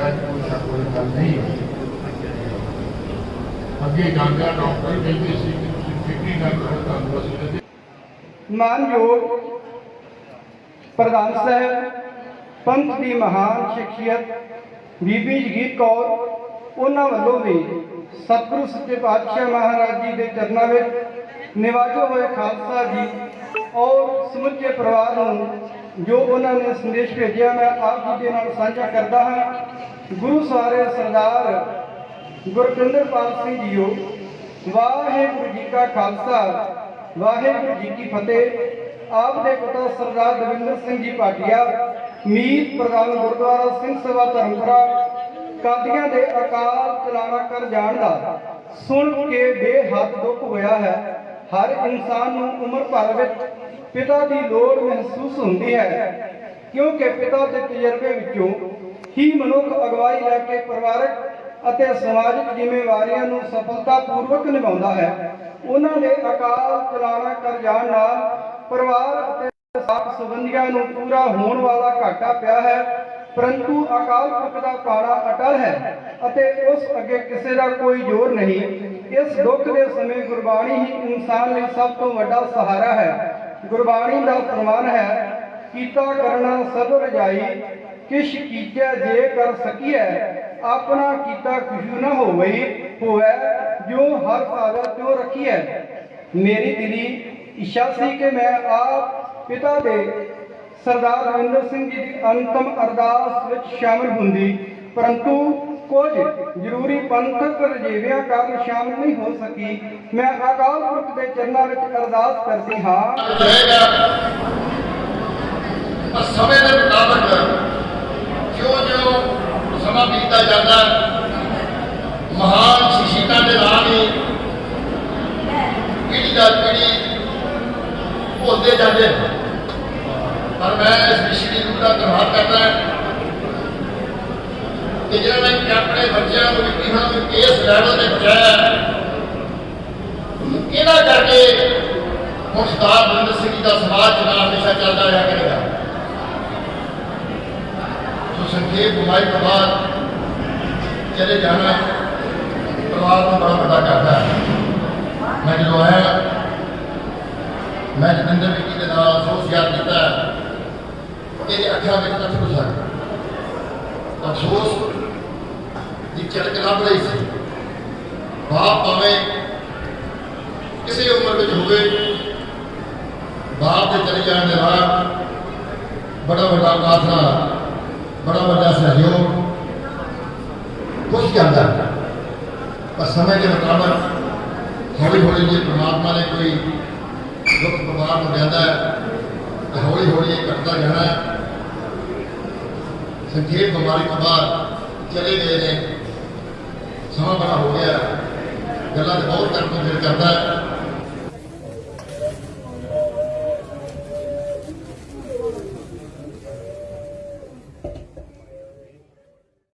ਗੱਲ ਨਹੀਂ ਅੱਗੇ ਜਾਂਦਿਆਂ ਡਾਕਟਰ ਕਹਿੰਦੇ ਸੀ ਕਿ ਤੁਸੀਂ ਫਿਕਰੀ ਨਾ ਕਰੋ ਤੁਹਾਨੂੰ ਅਸੀਂ ਕਹਿੰਦੇ ਮਾਨਯੋਗ ਪ੍ਰਧਾਨ ਸਾਹਿਬ, ਪੰਥ ਦੀ ਮਹਾਨ ਸ਼ਖਸੀਅਤ ਬੀਬੀ ਜਗੀਰ ਕੌਰ, ਉਹਨਾਂ ਵੱਲੋਂ ਵੀ ਸਤਿਗੁਰੂ ਸੱਚੇ ਪਾਤਸ਼ਾਹ ਮਹਾਰਾਜ ਜੀ ਦੇ ਚਰਨਾਂ ਵਿੱਚ ਨਿਵਾਜੋ ਹੋਏ ਖਾਲਸਾ ਜੀ ਔਰ ਸਮੁੱਚੇ ਪਰਿਵਾਰ ਨੂੰ ਜੋ ਉਹਨਾਂ ਨੇ ਸੰਦੇਸ਼ ਭੇਜਿਆ, ਮੈਂ ਆਪ ਜੀ ਦੇ ਨਾਲ ਸਾਂਝਾ ਕਰਦਾ ਹਾਂ। ਗੁਰੂ ਸਾਰੇ ਸਰਦਾਰ ਗੁਰਕਿੰਦਰਪਾਲ ਸਿੰਘ ਜੀਓ, ਵਾਹਿਗੁਰੂ ਜੀ ਕਾ ਖਾਲਸਾ, ਵਾਹਿਗੁਰੂ ਜੀ ਕੀ ਫਤਿਹ। ਆਪ ਦੇ ਪਿਤਾ ਸਰਦਾਰ ਦਵਿੰਦਰ ਸਿੰਘ ਜੀ ਭਾਟੀਆ, ਮੀਤ ਪ੍ਰਧਾਨ ਗੁਰਦੁਆਰਾ ਸਿੰਘ ਸਭਾ ਧਰਮਪੁਰਾ, ਕਾਦੀਆਂ ਦੇ ਅਕਾਲ ਚਲਾਣਾ ਕਰ ਜਾਣ ਦਾ ਸੁਣ ਕੇ ਬੇਹੱਦ ਦੁੱਖ ਹੋਇਆ ਹੈ। ਹਰ ਇਨਸਾਨ ਨੂੰ ਉਮਰ ਭਰ ਵਿੱਚ ਪਿਤਾ ਦੀ ਲੋੜ ਮਹਿਸੂਸ ਹੁੰਦੀ ਹੈ। ਕਿਉਂਕਿ ਪਿਤਾ ਦੇ ਤਜਰਬੇ ਵਿੱਚੋਂ ਹੀ ਮਨੁੱਖ ਅਗਵਾਈ ਲੈ ਕੇ ਪਰਿਵਾਰਕ ਅਤੇ ਸਮਾਜਿਕ ਜ਼ਿੰਮੇਵਾਰੀਆਂ ਨੂੰ ਸਫਲਤਾਪੂਰਵਕ ਨਿਭਾਉਂਦਾ ਹੈ। ਉਹਨਾਂ ਦੇ ਅਕਾਲ ਚਲਾਣਾ ਕਰ ਜਾਣ ਨਾਲ ਪਰਿਵਾਰ ਅਤੇ ਸਾਥ ਸੰਬੰਧੀਆਂ ਨੂੰ ਪੂਰਾ ਹੋਣ ਵਾਲਾ ਘਾਟਾ ਪਿਆ ਹੈ। ਪਰੰਤੂ ਅਕਾਲ ਪੁਰਖ ਦਾ ਪਾੜਾ ਅਟਲ ਹੈ ਅਤੇ ਉਸ ਅੱਗੇ ਕਿਸੇ ਦਾ ਕੋਈ ਜ਼ੋਰ ਨਹੀਂ। ਇਸ ਦੁੱਖ ਦੇ ਸਮੇਂ ਗੁਰਬਾਣੀ ਹੀ ਇਨਸਾਨ ਲਈ ਸਭ ਤੋਂ ਵੱਡਾ ਸਹਾਰਾ ਹੈ। ਗੁਰਬਾਣੀ ਦਾ ਫਰਮਾਨ ਹੈ, ਕੀਤਾ ਕਰਨਾ ਸਭ ਰਜਾਈ, ਕਿਛ ਕੀਜੈ ਜੇ ਕਰ ਸਕੀਐ, ਆਪਣਾ ਕੀਤਾ ਖੁਸ਼ੂ ਨਾ ਹੋਵਈ ਹੋਵੇ ਜੋ ਹਰ ਭਾਵੇ ਤਿਉ ਰੱਖੀਐ। ਮੇਰੀ ਦਿਲੀ ਇੱਛਾ ਸੀ ਕਿ ਮੈਂ ਆਪ ਪਿਤਾ ਦੇ ਸਰਦਾਰ ਰਵਿੰਦਰ ਸਿੰਘ ਜੀ ਦੀ ਅੰਤਮ ਅਰਦਾਸ ਵਿੱਚ ਸ਼ਾਮਲ ਹੁੰਦੀ, ਪਰੰਤੂ ਕੁਝ ਜ਼ਰੂਰੀ ਪੰਥਕ ਰਜੇਵਿਆਂ ਕਾਰਨ ਸ਼ਾਮਲ ਨਹੀਂ ਹੋ ਸਕੀ। ਮੈਂ ਅਕਾਲ ਪੁਰਖ ਦੇ ਚਰਨਾਂ ਵਿੱਚ ਅਰਦਾਸ ਕਰਦੀ ਹਾਂ। ਰਹੇਗਾ ਪਰ ਸਮੇਂ ਦੇ ਮੁਤਾਬਕ ਜਿਉਂ ਜਿਉਂ ਸਮਾਂ ਬੀਤਦਾ ਜਾਂਦਾ ਮਹਾਨ ਸ਼ਖਸੀਅਤਾਂ ਦੇ ਨਾਲ ਹੀ ਪੀੜੀ ਦਰ ਪੀੜੀ ਭੁੱਲਦੇ ਜਾਂਦੇ ਪਰ ਮੈਂ ਇਸ ਵਿਸ਼ੇ ਨੂੰ ਦਾ ਧੰਨਵਾਦ ਕਰਦਾ ਹਾਂ। ਕਿ ਜਿਹਨਾਂ ਨੇ ਆਪਣੇ ਬੱਚਿਆਂ ਨੂੰ ਕਿਹਾ ਵੀ ਇਸ ਲੈਵਲ ਤੇ ਪਹੁੰਚਾਇਆ ਹੈ। ਇਹਨਾਂ ਕਰਕੇ ਹੁਣ ਸਰਦਾਰ ਬਲਿੰਦਰ ਸਿੰਘ ਜੀ ਦਾ ਸਮਾਜ ਚਲਾ ਹਮੇਸ਼ਾ ਚੱਲਦਾ ਰਿਹਾ ਕਰੇਗਾ। ਸੋ ਸੰਖੇਪ ਬਿਮਾਰੀ ਤੋਂ ਬਾਅਦ ਚਲੇ ਜਾਣਾ ਪਰਿਵਾਰ ਨੂੰ ਬੜਾ ਵੱਡਾ ਕਰਦਾ ਹੈ। ਮੈਂ ਜਦੋਂ ਆਇਆ, ਮੈਂ ਜਤਿੰਦਰ ਵਿੱਕੀ ਦੇ ਨਾਲ ਅਫਸੋਸ ਯਾਦ ਕੀਤਾ ਇਹਦੇ ਅੱਖਾਂ ਵਿੱਚ ਅਫਸੋਸ ਆ ਅਫਸੋਸ ਦੀ ਝਲਕ ਲੱਭ ਰਹੀ ਸੀ। ਬਾਪ ਭਾਵੇਂ ਕਿਸੇ ਉਮਰ ਵਿੱਚ ਹੋਵੇ, ਬਾਪ ਦੇ ਚਲੇ ਜਾਣ ਦੇ ਬਾਅਦ ਬੜਾ ਵੱਡਾ ਕਾਫਲਾ ਬੜਾ ਵੱਡਾ ਸਹਿਯੋਗ ਕੁਝ ਕਰਦਾ ਪਰ ਸਮੇਂ ਦੇ ਮੁਤਾਬਕ ਹੌਲੀ ਹੌਲੀ ਜੇ ਪ੍ਰਮਾਤਮਾ ਨੇ ਕੋਈ ਦੁੱਖ ਪਰਿਵਾਰ ਨੂੰ ਦਿੰਦਾ ਹੈ ਹੌਲੀ ਹੌਲੀ ਇਹ ਘਟਦਾ ਜਾਣਾ ਹੈ। ਸੰਖੇਪ ਬਿਮਾਰੀ ਤੋਂ ਬਾਅਦ ਚਲੇ ਗਏ ਨੇ। ਸਮਾਂ ਬੜਾ ਹੋ ਗਿਆ। ਗੱਲਾਂ ਤੇ ਬਹੁਤ ਕਰਨ ਨੂੰ ਦਿਲ ਕਰਦਾ